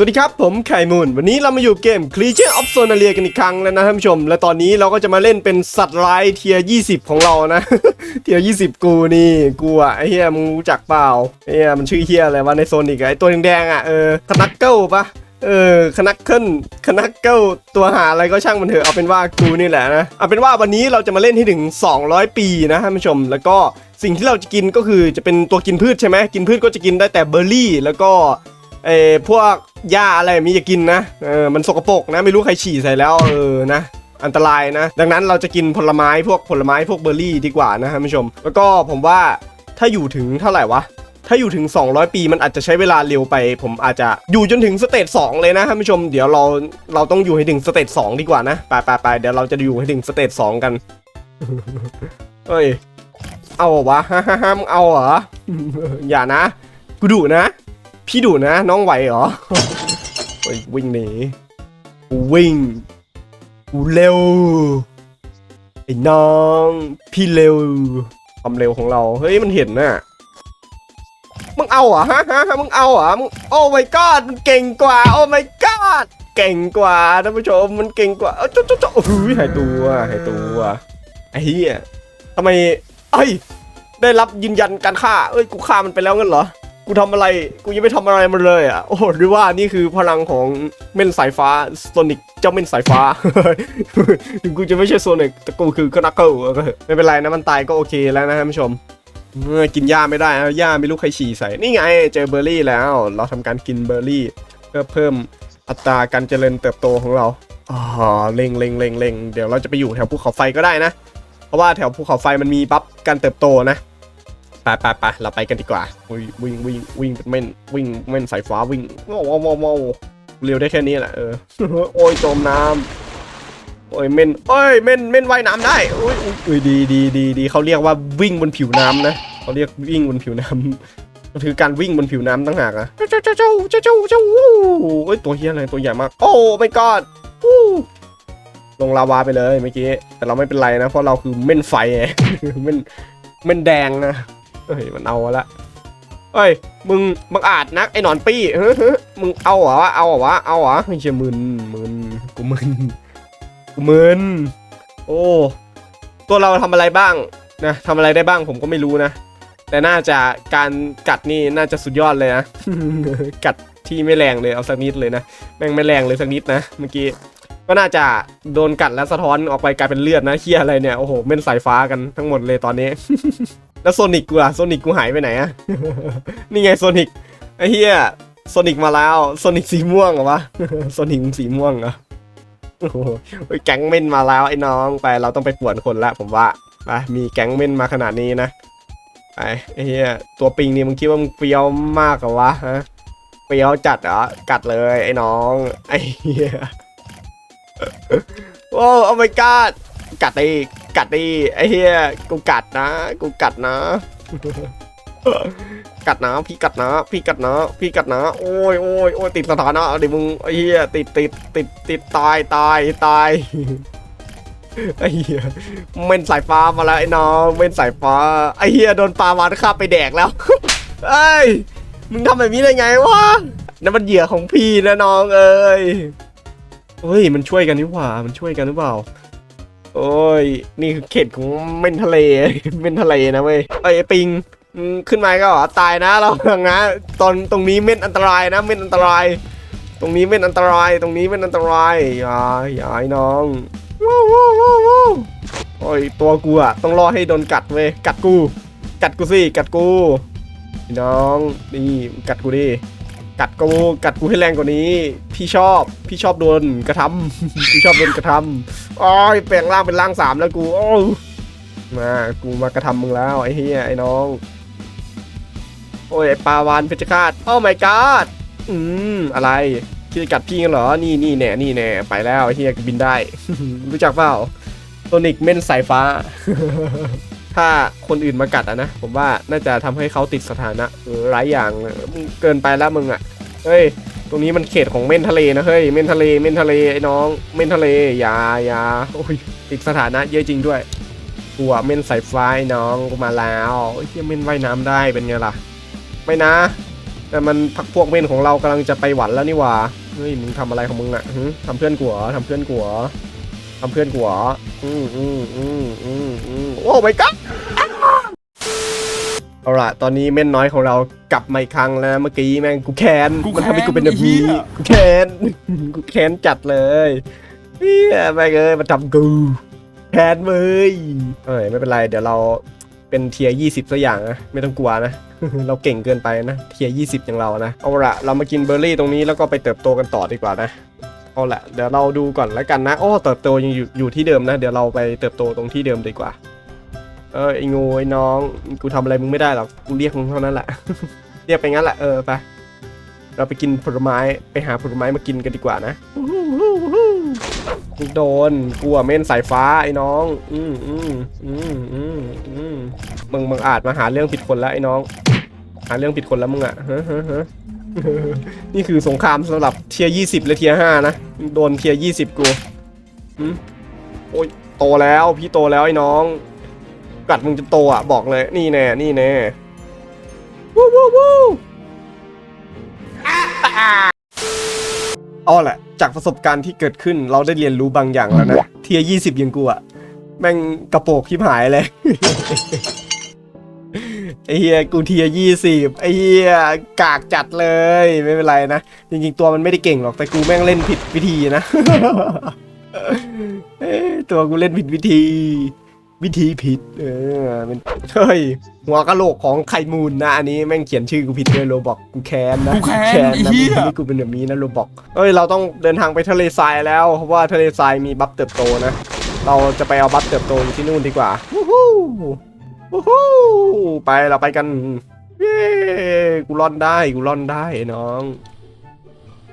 สวัสดีครับผมไข่มูนวันนี้เรามาอยู่เกม Creature of Sonalia กันอีกครั้งแล้วนะท่านผู้ชม และตอนนี้เราก็จะมาเล่นเป็นสัตว์ร้ายเทียร์20 ของเรานะ เทียร์20 กูนี่กูอะไอเฮียมึงรู้จักเปล่าไอเฮียมันชื่อเฮียอะไรวะในโซนิกไอตัวแดงๆอะเออคนักเกิลปะเออคนักเคิลคนักเกิลตัวหาอะไรก็ช่างมันเถอะเอาเป็นว่ากูนี่แหละนะเอาเป็นว่าวันนี้เราจะมาเล่นให้ถึง 200 ปีนะท่านผู้ชมแล้วก็สิ่งที่เราจะกินก็คือจะเป็นตัวกินพืชใช่ไหมกินพืชก็จะกินได้แต่เบอร์รี่ แล้วก็ เออพวกหญ้าอะไรมีจะกินนะเออมันสกปรกนะไม่รู้ใครฉี่ใส่แล้วเออนะอันตรายนะ ดังนั้นเราจะกินผลไม้พวกผลไม้พวกเบอร์รี่ดีกว่านะท่านผู้ชม แล้วก็ผมว่าถ้าอยู่ถึงเท่าไหร่วะ ถ้าอยู่ถึง 200 ปีมันอาจจะใช้เวลาเร็วไป ผมอาจจะอยู่จนถึงสเตจ2เลยนะท่านผู้ชม เดี๋ยวเราเราต้องอยู่ให้ถึงสเตจ2ดีกว่านะไปไปไปเดี๋ยวเราจะอยู่ให้ถึงสเตจ2กันเฮ้ยเอาวะฮ่าฮ่าฮ่ามึงเอาเหรออย่านะ กูดุนะ พี่ดุนะน้องไหวเหรอวิ่งหนีวิ่งกูเร็วไอ้น้อง พี่เร็วความเร็วของเราเฮ้ยมันเห็นน่ะมึงเอาอฮะฮะฮะมึงเอาเหรอมึงโอ้ my god มันเก่งกว่าโอ้ my god เก่งกว่าท่านผู้ชมมันเก่งกว่าเอ้าจ๊ะจ๊ะจ๊ะโอ้โหหายตัวหายตัวไอ้เหี้ยทำไมเอ้ยได้รับยืนยันการฆ่าเอ้ยกูฆ่ามันไปแล้วงั้นเหรอ กูทำอะไร กูยังไม่ทำอะไรมันเลยอะ โอ้โหหรือว่านี่คือพลังของเม่นสายฟ้าโซนิกเจ้าเม่นสายฟ้า ถึงกูจะไม่ใช่โซนิกแต่กูคือคนักเกิลไม่เป็นไรนะมันตายก็โอเคแล้วนะท่านผู้ชมเมื่อกินหญ้าไม่ได้หญ้าไม่รู้ใครฉี่ใส่ นี่ไงเจอเบอร์รี่แล้ว เราทำการกินเบอร์รี่ เพื่อเพิ่มอัตราการเจริญเติบโตของเราอ๋อเล็งเล็งเล็งเล็งเดี๋ยวเราจะไปอยู่แถวภูเขาไฟก็ได้นะ เพราะว่าแถวภูเขาไฟมันมีบัฟการเติบโตนะ ไปไปไปเราไปกันดีกว่า วิ่งวิ่งวิ่งเป็นเม่นวิ่งเม่นสายฟ้าวิ่งว้าวว้าวว้าเร็วได้แค่นี้แหละเออโอ้ยจมน้ำโอ้ยเม่นเอ้ยเม่นเม่นว่ายน้ำได้โอ้ยอุ้ยดีดีดีดีเขาเรียกว่าวิ่งบนผิวน้ำนะเขาเรียกวิ่งบนผิวน้ำมันคือการวิ่งบนผิวน้ำตั้งหากอะเจ้าเจ้าเจ้าเจ้าเจ้าเจ้าวู้โอ้ยตัวเฮียอะไรตัวใหญ่มาก โอ้ไม่กอดลงลาวาไปเลยเมื่อกี้ แต่เราไม่เป็นไรนะ เพราะเราคือเม่นไฟไงเม่นเม่นแดงนะ เฮ้ยมันเอาละเฮ้ยมึงบังอาจนักไอ้หนอนปี้เฮ้ยมึงเอาเหรอวะเอาเหรอวะเอาเหรอไม่ใช่มึนมึนกูมึนกูมึนโอ้ตัวเราทำอะไรบ้างนะทำอะไรได้บ้างผมก็ไม่รู้นะ แต่น่าจะการกัดนี่น่าจะสุดยอดเลยนะกัดที่ไม่แรงเลยเอาสักนิดเลยนะแม่งไม่แรงเลยสักนิดนะเมื่อกี้ก็น่าจะโดนกัดแล้วสะท้อนออกไปกลายเป็นเลือดนะเฮียอะไรเนี่ยโอ้โหเม่นสายฟ้ากันทั้งหมดเลยตอนนี้ แล้วโซนิกกูล่ะโซนิกกูหายไปไหนอะ นี่ไงโซนิกไอ้เฮียโซนิกมาแล้วโซนิกสีม่วงเหรอวะโซนิกสีม่วงเหรอโอ้โหเฮ้แก๊งเม่นมาแล้วไอ้น้องไปเราต้องไปป่วนคนละผมว่าไปมีแก๊งเม่นมาขนาดนี้นะไปไอ้เฮียตัวปิงนี่มึงคิดว่ามึงเปรี้ยวมากเหรอวะฮะเปรี้ยวจัดเหรอกัดเลยไอ้น้องไอ้เฮียโอ้ oh my god กัดดิกั กัดดิไอ้เหี้ยกูกัดนะ กูกัดนะ กัดนะ พี่กัดนะ พี่กัดนะ พี่กัดนะ โอ้ยโอ้ยโอ้ยติดสถานะเดี๋ยวมึงไอ้เหี้ยติดติดติดติดตายตายตายไอ้เหี้ยเม่นสายฟ้ามาแล้วไอ้น้องเม่นสายฟ้าไอ้เหี้ยโดนปลาวานคาไปแดกแล้วเอ้ยมึงทำแบบนี้ได้ไงวะนั่นมันเหยื่อของพี่นะน้องเอ้ยเฮ้ยมันช่วยกันนี่หว่ามันช่วยกันหรือเปล่า โอ้ย นี่คือเขตของเม่นทะเล เม่นทะเลนะเว้ยไอ้ปิงขึ้นมาก็เหรอตายนะเรานะตอนตรงนี้เม่นอันตรายนะ เม่นอันตราย ตรงนี้เม่นอันตราย ตรงนี้เม่นอันตรายอย่าอย่าไอ้น้องว้าวว้าวว้าวโอ้ยตัวกูอะต้องรอให้โดนกัดเว้ยกัดกู กัดกูสิกัดกูน้องนี่กัดกูดิ กัดกูกัดกูให้แรงกว่านี้ พี่ชอบพี่ชอบโดนกระทำพี่ชอบโดนกระทำอ้อยแปลงร่างเป็นร่างสามแล้วกูโอ้มากูมากระทำมึงแล้วไอ้เฮียไอ้น้อง โอ้ยไอ้ปลาวานเพชรฆาตโอ้ my god อืมอะไรคิดจะกัดพี่กันเหรอ นี่นี่แน่นี่แน่ไปแล้วไอ้เฮียบินได้ รู้จักเปล่าโซนิกเม่นสายฟ้า ถ้าคนอื่นมากัดอะนะ ผมว่าน่าจะทำให้เขาติดสถานะเออหลายอย่างเกินไปแล้วมึงอะเฮ้ย ตรงนี้มันเขตของเม่นทะเลนะเฮ้ย เม่นทะเล เม่นทะเลไอ้น้อง เม่นทะเล อย่าอย่าโอ้ย ติดสถานะเยอะจริงด้วยกูอะเม่นสายฟ้าไอ้น้องกูมาแล้วเฮ้ยเหี้ยเม่นว่ายน้ำได้เป็นไงล่ะ ไม่นะ แต่มันพักพวกเม่นของเรากำลังจะไปหวันแล้วนี่หว่า เฮ้ย มึงทำอะไรของมึงอะทำเพื่อนกูเหรอทำเพื่อนกูเหรอ ทำเพื่อนกูเหรออืมอืมอืมอืมอืมโอ้ my god เอาล่ะตอนนี้เม่นน้อยของเรากลับมาอีกครั้งแล้วนะเมื่อกี้แม่งกูแค้นกูมันทำให้กูเป็นแบบแค้นนี้ไอ้เหี้ย กูแค้น กูแค้นจัดเลยเฮียแม่งเอ้ยมาทำกูแค้นเว้ยเอ้ยไม่เป็นไรเดี๋ยวเราเป็นเทียยี่สิบสักอย่างนะไม่ต้องกลัวนะ เราเก่งเกินไปนะเทียยี่สิบอย่างเรานะเอาละเรามากินเบอร์รี่ตรงนี้แล้วก็ไปเติบโตกันต่อดีกว่านะ เอาละเดี๋ยวเราดูก่อนแล้วกันนะโอ้เติบโตยังอยู่อยู่ที่เดิมนะ เดี๋ยวเราไปเติบโตตรงที่เดิมดีกว่า เออไอ้งูไอ้น้องกูทำอะไรมึงไม่ได้หรอกกูเรียกมึงเท่านั้นแหละเรียกไปงั้นแหละเออไปเราไปกินผลไม้ไปหาผลไม้มากินกันดีกว่านะโดนกูอะเม่นสายฟ้าไอ้น้อง อืมอืมอืมอืมอืมมึงมึงอาจมาหาเรื่องผิดคนแล้วไอ้น้อง หาเรื่องผิดคนแล้วมึงอะฮะฮะฮะ นี่คือสงครามสำหรับเทียยี่สิบและเทียห้านะ โดนเทียยี่สิบกูอืมโอ้ยโตแล้วพี่โตแล้วไอ้น้อง กัดมึงจะโตอะบอกเลยนี่แน่นี่แน่วู้วู้วู้เอแหละ จากประสบการณ์ที่เกิดขึ้นเราได้เรียนรู้บางอย่างแล้วนะ เทียยี่สิบยังกูอะ แม่งกระโปกทิพหายเลย ไอ้เฮียกูเทียยี่สิบไอ้เฮียกากจัดเลยไม่เป็นไรนะ จริง ๆ ตัวมันไม่ได้เก่งหรอกแต่กูแม่งเล่นผิดวิธีนะเอ้ยตัวกูเล่นผิดวิธี วิธีผิด เออมันเฮ้ยหัวกะโหลกของไข่มูลนะอันนี้แม่งเขียนชื่อกูผิดด้วยโรบอกกูแค้นนะกูแค้นไอ้นะเหี้ยมึงทำให้กูเป็นแบบนี้นะโรบอกเอ้ยเราต้องเดินทางไปทะเลทรายแล้วเพราะว่าทะเลทรายมีบัฟเติบโตนะ เราจะไปเอาบัฟเติบโตอยู่ที่นู่นดีกว่าวู้ฮู้ วู้ฮู้ไปเราไปกัน เย้กูร่อนได้กูร่อนได้ไอ้น้อง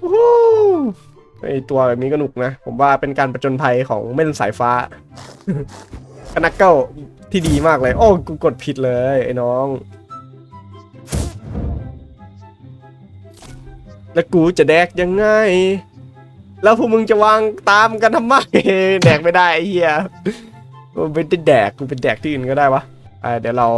วู้ฮู้ไอตัวแบบนี้ก็หนุกนะ ผมว่าเป็นการประจนภัยของเม่นสายฟ้ากนักเก้าที่ดีมากเลย โอ้กูกดผิดเลยไอ้น้อง แล้วกูจะแดกยังไง แล้วพวกมึงจะวางตามกันทำไม แดกไม่ได้ไอ้เหี้ยกูเป็นแดกกูเป็นแดกที่อื่นก็ได้วะ เดี๋ยวเรา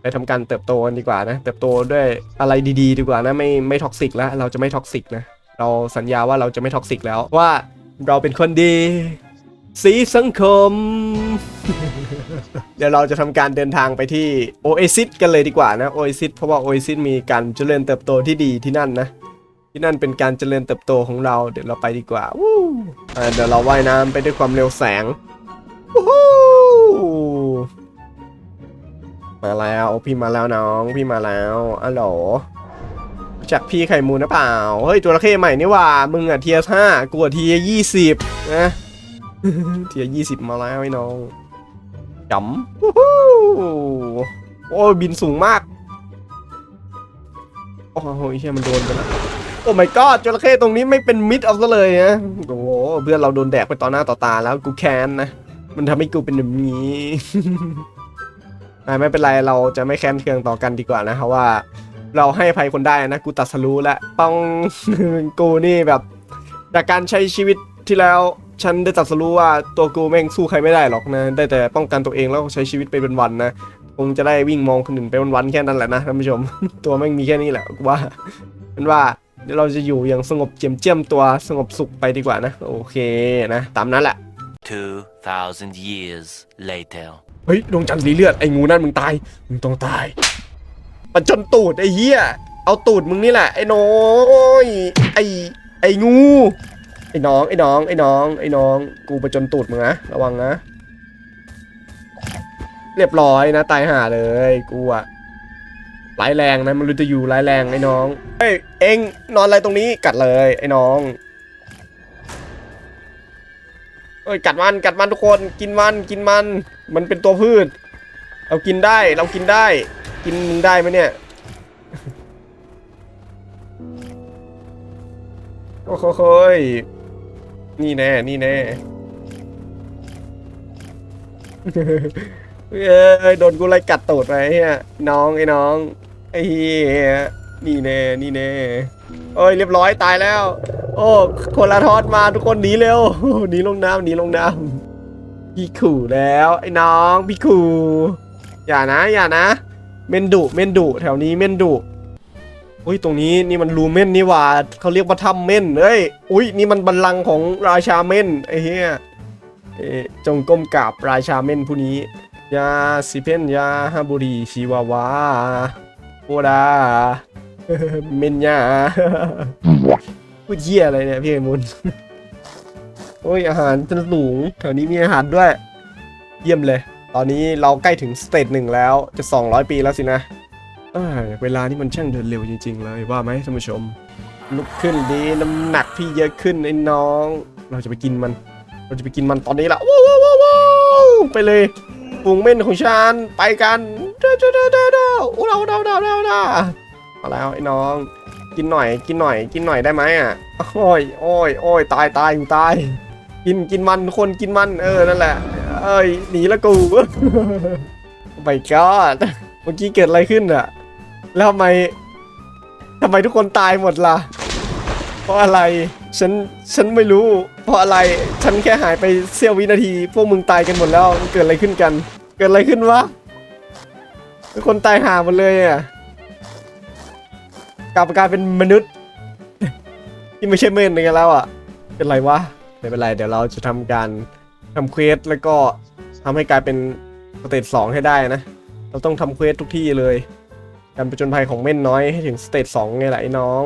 ไปทำการเติบโตกันดีกว่านะ เติบโตด้วยอะไรดีๆ ดีกว่านะไม่ไม่ท็อกซิกแล้วเราจะไม่ท็อกซิกนะเราสัญญาว่าเราจะไม่ท็อกซิกแล้วว่าเราเป็นคนดี สีสังคม เดี๋ยวเราจะทำการเดินทางไปที่โอเอซิสกันเลยดีกว่านะโอเอซิสเพราะว่าโอเอซิสมีการเจริญเติบโตที่ดีที่นั่นนะ ที่นั่นเป็นการเจริญเติบโตของเรา เดี๋ยวเราไปดีกว่าวู้อ่าเดี๋ยวเราว่ายน้ำไปด้วยความเร็วแสงวู้ มาแล้วพี่มาแล้วน้องพี่มาแล้วอ๋อหลรู้จากพี่ไข่มูลนะเปล่า เฮ้ยตัวระเข้ใหม่นี่ว่า มึงอะเทียร์ห้ากูอะเทียยี่สิบนะเทียยี่สิบมาแล้วไอ้น้องจำโอ้ยบินสูงมาก โอ้โหเชี่ยมันโดนไปแล้วโอ้ my god จระเข้ตรงนี้ไม่เป็นมิดเอาซะเลยนะโอ้โหเพื่อนเราโดนแดกไปต่อหน้าต่อตาแล้วกูแค้นนะ มันทำให้กูเป็นแบบนี้ อะไม่เป็นไรเราจะไม่แค้นเคืองต่อกันดีกว่านะเพราะว่า เราให้ภัยคนได้นะกูตัดสรู้แล้วป้องกูนี่แบบ จากการใช้ชีวิตที่แล้วฉันได้ตัดสรู้ว่าตัวกูแม่งสู้ใครไม่ได้หรอกนะ ได้แต่ป้องกันตัวเองแล้วใช้ชีวิตไปเป็นวันๆนะคงจะได้วิ่งมองคนอื่นไปวันๆแค่นั้นแหละนะท่านผู้ชม ตัวแม่งมีแค่นี้แหละกูว่าเป็นว่าเดี๋ยวเราจะอยู่อย่างสงบเจียมเจียมตัวสงบสุขไปดีกว่านะ โอเคนะ ตามนั้นแหละ2,000 years later. เฮ้ยดวงจันทร์สีเลือดไอ้งูนั่นมึงตายมึงต้องตายมันจนตูดไอ้เหี้ยเอาตูดมึงนี่แหละไอ้น้อยไอ้ไอ้งูไอ้น้องไอ้น้องไอ้น้องไอ้น้องกูไปจนตูดมึงนะระวังนะ เรียบร้อยนะตายห่าเลยกูอะร้ายแรงนะมันรู้จะอยู่ร้ายแรงไอ้น้องเฮ้ยเอ็งนอนอะไรตรงนี้กัดเลยไอ้น้อง เอ้ยกัดมันกัดมันทุกคนกินมันกินมัน มันเป็นตัวพืช เรากินได้เรากินได้ กินมึงได้ไหมเนี่ยโอ้โหยนี่แน่นี่แน่เอ้ยโดนกูไล่กัดตูดไปเฮียน้องไอ้น้องไอ้เฮียนี่แน่นี่แน่โอ้ยเรียบร้อยตายแล้ว โอ้คนละทอดมาทุกคนหนีเร็วหนีลงน้ำหนีลงน้ำพี่ขู่แล้วไอ้น้องพี่ขู่อย่านะอย่านะ เมนดุเมนดุแถวนี้เมนดุอุ้ยตรงนี้นี่มันรูเม่นนี่ว่าเขาเรียกว่าถ้ำเม่นเอ้ยอุ้ยนี่มันบัลลังก์ของราชาเม่นไอ้เหี้ยเอ้ยจงก้มกราบราชาเม่นผู้นี้ยาสิเพนยาฮาบุรีชิวาวาโอดาเมนยา พูดเหี้ยอะไรเนี่ยพี่ไอ้มุนโอ้ยอาหารจนสูงแถวนี้มีอาหารด้วย เยี่ยมเลย ตอนนี้เราใกล้ถึงสเตจหนึ่งแล้วจะ 200 ปีแล้วสินะเเวลานี่มันช่างเดินเร็วจริง ๆ เลยว่าไหมท่านผู้ชม ลุกขึ้นดีน้ำหนักพี่เยอะขึ้นไอ้น้อง เราจะไปกินมัน เราจะไปกินมันตอนนี้ละว้าวว้าวว้าวไปเลยฝูงเม่นของฉันไปกันเด้อเด้อเด้อเด้อเด้อโอ้เราเราเราเราเรามาแล้วไอ้น้อง กินหน่อย กินหน่อย กินหน่อยได้ไหมอะ โอ้ยโอ้ยโอ้ยตายตายกูตาย กินกินมันคนกินมัน เออ นั่นแหละ เอ้ย หนีละกูไปกอดเมื่อกี้เกิดอะไรขึ้นอะ แล้วทำไมทำไมทุกคนตายหมดล่ะ เพราะอะไร ฉัน ฉันไม่รู้ เพราะอะไร ฉันแค่หายไปเสี้ยววินาที พวกมึงตายกันหมดแล้ว เกิดอะไรขึ้นกัน เกิดอะไรขึ้นวะทุกคนตายหาหมดเลยอะ กลับมากลายเป็นมนุษย์ ที่ไม่ใช่เมนกันแล้วอะ เป็นไรวะไม่เป็นไร เดี๋ยวเราจะทำการทำเควสแล้วก็ทำให้กลายเป็นสเตจสองให้ได้นะ เราต้องทำเควสทุกที่เลย การประจนภัยของเม่นน้อยให้ถึงสเตจสองไงล่ะไอ้น้อง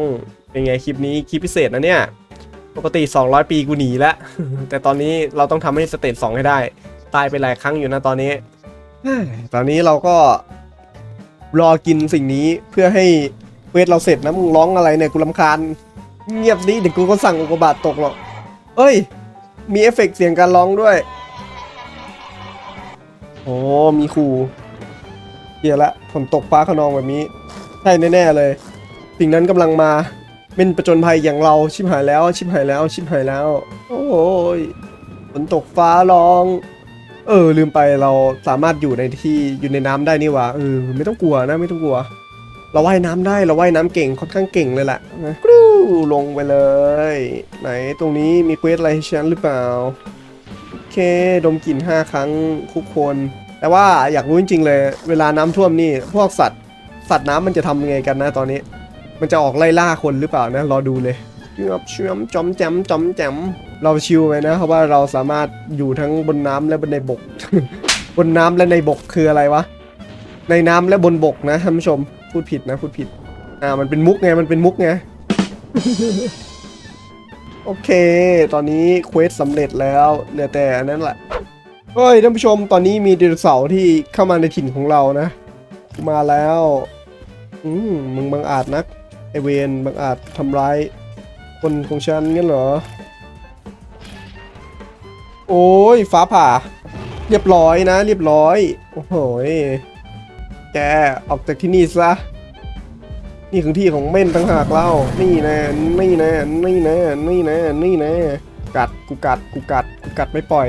เป็นไงคลิปนี้คลิปพิเศษนะเนี่ย ปกติ 200 ปีกูหนีแล้ว แต่ตอนนี้เราต้องทำให้สเตจสองให้ได้ ตายไปหลายครั้งอยู่นะตอนนี้ ตอนนี้เราก็รอกินสิ่งนี้เพื่อให้ วสเราเสร็จนะมึงร้องอะไรเนี่ยกูรำคาญ เงียบดิเดี๋ยวกูก็สั่งอุกกาบาตตกหรอกเอ้ย มีเอฟเฟกต์เสียงการร้องด้วย โอ้ มีครูเกียละฝนตกฟ้าขนองแบบนี้ ใช่แน่ๆเลย สิ่งนั้นกำลังมา เป็นประจนภัยอย่างเราชิบหายแล้ว ชิบหายแล้ว ชิบหายแล้ว โอ้ยฝนตกฟ้าร้อง เออ ลืมไปเราสามารถอยู่ในที่อยู่ในน้ำได้นี่หว่าเออไม่ต้องกลัวนะไม่ต้องกลัว เราว่ายน้ำได้เราว่ายน้ำเก่งค่อนข้างเก่งเลยแหละนะกรูลงไปเลย ไหนตรงนี้มีเควสอะไรให้ฉันหรือเปล่าโอเคดมกลิ่น5 ครั้งทุกคน แต่ว่าอยากรู้จริงๆเลย เวลาน้ำท่วมนี่พวกสัตว์ สัตว์น้ำมันจะทำยังไงกันนะตอนนี้ มันจะออกไล่ล่าคนหรือเปล่านะรอดูเลยเชื่อมเชื่อมจอมแจมจอมแจมเราชิลไปนะ เพราะว่าเราสามารถอยู่ทั้งบนน้ำและบนในบก บนน้ำและในบกคืออะไรวะในน้ำและบนบกนะท่านผู้ชม พูดผิดนะพูดผิด อ่ามันเป็นมุกไงมันเป็นมุกไง โอเค ตอนนี้เควสสำเร็จแล้วเหลือแต่อันนั้นแหละเฮ้ยท่านผู้ชมตอนนี้มีไดโนเสาร์ที่เข้ามาในถิ่นของเรานะ มาแล้วอืมมึงบังอาจนักไอเวนบังอาจทำร้ายคนของฉันงั้นเหรอ โอ้ยฟ้าผ่า เรียบร้อยนะ เรียบร้อย โอ้โหย แกออกจากที่นี่ซะ นี่คือที่ของเม่นตั้งหากเล่า นี่แน่นี่แน่นี่แน่นี่แน่นี่แน่กัดกูกัดกูกัดกูกัดไม่ปล่อย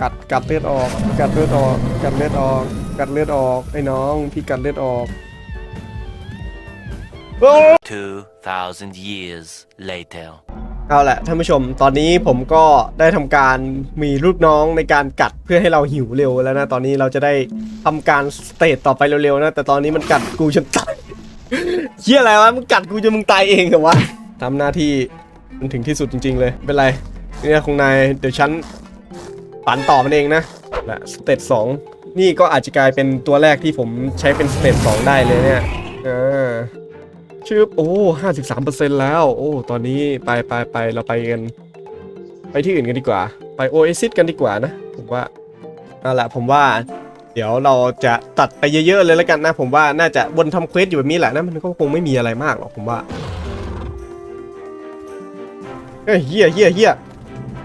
กัดกัดเลือดออก กัดเลือดออก กัดเลือดออก กัดเลือดออกไอ้น้องพี่กัดเลือดออก 2,000 years later. เอาละท่านผู้ชมตอนนี้ผมก็ได้ทำการมีลูกน้องในการกัดเพื่อให้เราหิวเร็วแล้วนะ ตอนนี้เราจะได้ทำการสเตจต่อไปเร็วๆนะ แต่ตอนนี้มันกัดกูจนตายเฮียอะไรวะมันกัดกูจนมึงตายเองเหรอวะทำหน้าที่มันถึงที่สุดจริง ๆ เลยไม่เป็นไรเนี่ยของนายเดี๋ยวฉันปั่นต่อมันเองนะและสเตจสองนี่ก็อาจจะกลายเป็นตัวแรกที่ผมใช้เป็นสเตจสองได้เลยเนี่ยอ่า ชื่อโอ้ห้าสิบสามเปอร์เซ็นต์แล้ว โอ้ ตอนนี้ไปไปไปเราไปกัน ไปที่อื่นกันดีกว่า ไปโอเอซิสกันดีกว่านะ ผมว่าเอาละผมว่า เดี๋ยวเราจะตัดไปเยอะๆเลยแล้วกันนะ ผมว่าน่าจะวนทำเควสอยู่แบบนี้แหละนะ มันก็คงไม่มีอะไรมากหรอกผมว่าเฮ้ยเฮียเฮียเฮีย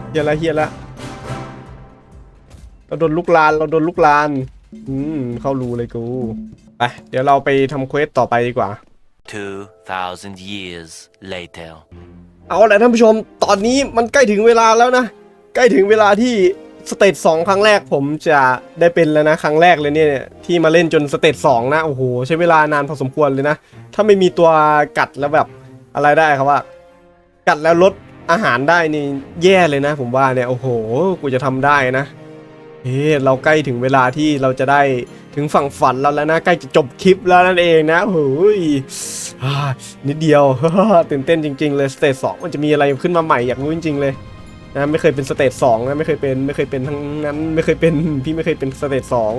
เฮียละเฮียละเราโดนลุกลานเราโดนลุกลาน อืมเข้ารูเลยกู ไป เดี๋ยวเราไปทำเควสต่อไปดีกว่า 2,000 years later. เอาละท่านผู้ชม ตอนนี้มันใกล้ถึงเวลาแล้วนะ ใกล้ถึงเวลาที่สเตจสองครั้งแรกผมจะได้เป็นแล้วนะ ครั้งแรกเลยเนี่ย ที่มาเล่นจนสเตจสองนะ โอ้โห ใช้เวลานานพอสมควรเลยนะ ถ้าไม่มีตัวกัดแล้วแบบอะไรได้ครับว่า กัดแล้วลดอาหารได้นี่แย่เลยนะ ผมว่าเนี่ย โอ้โห กูจะทำได้นะ เฮ้เราใกล้ถึงเวลาที่เราจะได้ถึงฝั่งฝันเราแล้วนะใกล้จะจบคลิปแล้วนั่นเองนะโอ้ยนิดเดียวตื่นเต้นจริง ๆ เลยสเตจสองมันจะมีอะไรขึ้นมาใหม่อยากรู้จริง ๆ เลยนะไม่เคยเป็นสเตจสองนะไม่เคยเป็นไม่เคยเป็นทั้งนั้นไม่เคยเป็นพี่ไม่เคยเป็นสเตจสอง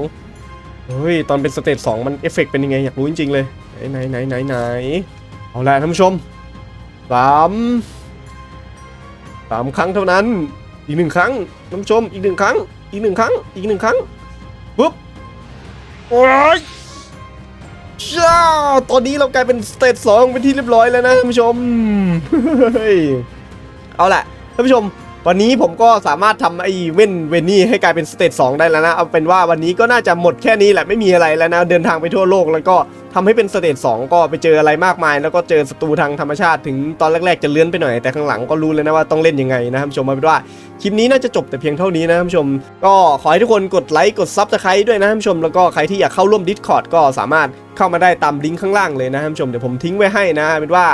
เฮ้ยตอนเป็นสเตจสองมันเอฟเฟกต์เป็นยังไงอยากรู้จริง ๆ เลยไหนไหนไหนไหนเอาละท่านผู้ชมสามสามครั้งเท่านั้นอีกหนึ่งครั้งท่านผู้ชมอีกหนึ่งครั้ง อีกหนึ่งครั้ง อีกหนึ่งครั้งปุ๊บโอ้ยจ้าตอนนี้เรากลายเป็นสเตจสองเป็นที่เรียบร้อยแล้วนะท่านผู้ชมเฮ้ยเอาล่ะท่านผู้ชม วันนี้ผมก็สามารถทำไอ้เว่นเวนนี่ให้กลายเป็นสเตจสองได้แล้วนะ เอาเป็นว่าวันนี้ก็น่าจะหมดแค่นี้แหละไม่มีอะไรแล้วนะเดินทางไปทั่วโลกแล้วก็ทำให้เป็นสเตจสองก็ไปเจออะไรมากมาย แล้วก็เจอศัตรูทางธรรมชาติถึงตอนแรกๆจะเลื้อนไปหน่อยแต่ข้างหลังก็รู้เลยนะว่าต้องเล่นยังไงนะท่านผู้ชมเอาเป็นว่าคลิปนี้น่าจะจบแต่เพียงเท่านี้นะท่านผู้ชม ก็ขอให้ทุกคนกดไลค์กดซับสไครต์ด้วยนะท่านผู้ชมแล้วก็ใครที่อยากเข้าร่วม Discord ก็สามารถเข้ามาได้ตามลิงก์ข้างล่างเลยนะท่านผู้ชมเดี๋ยวผมทิ้งไว้ให้นะเป็นว่า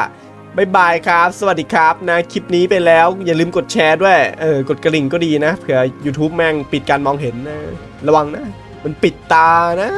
บายบายครับ สวัสดีครับนะคลิปนี้ไปแล้วอย่าลืมกดแชร์ด้วยเออกดกระดิ่งก็ดีนะเผื่อ YouTube แม่งปิดการมองเห็นนะ ระวังนะ มันปิดตานะ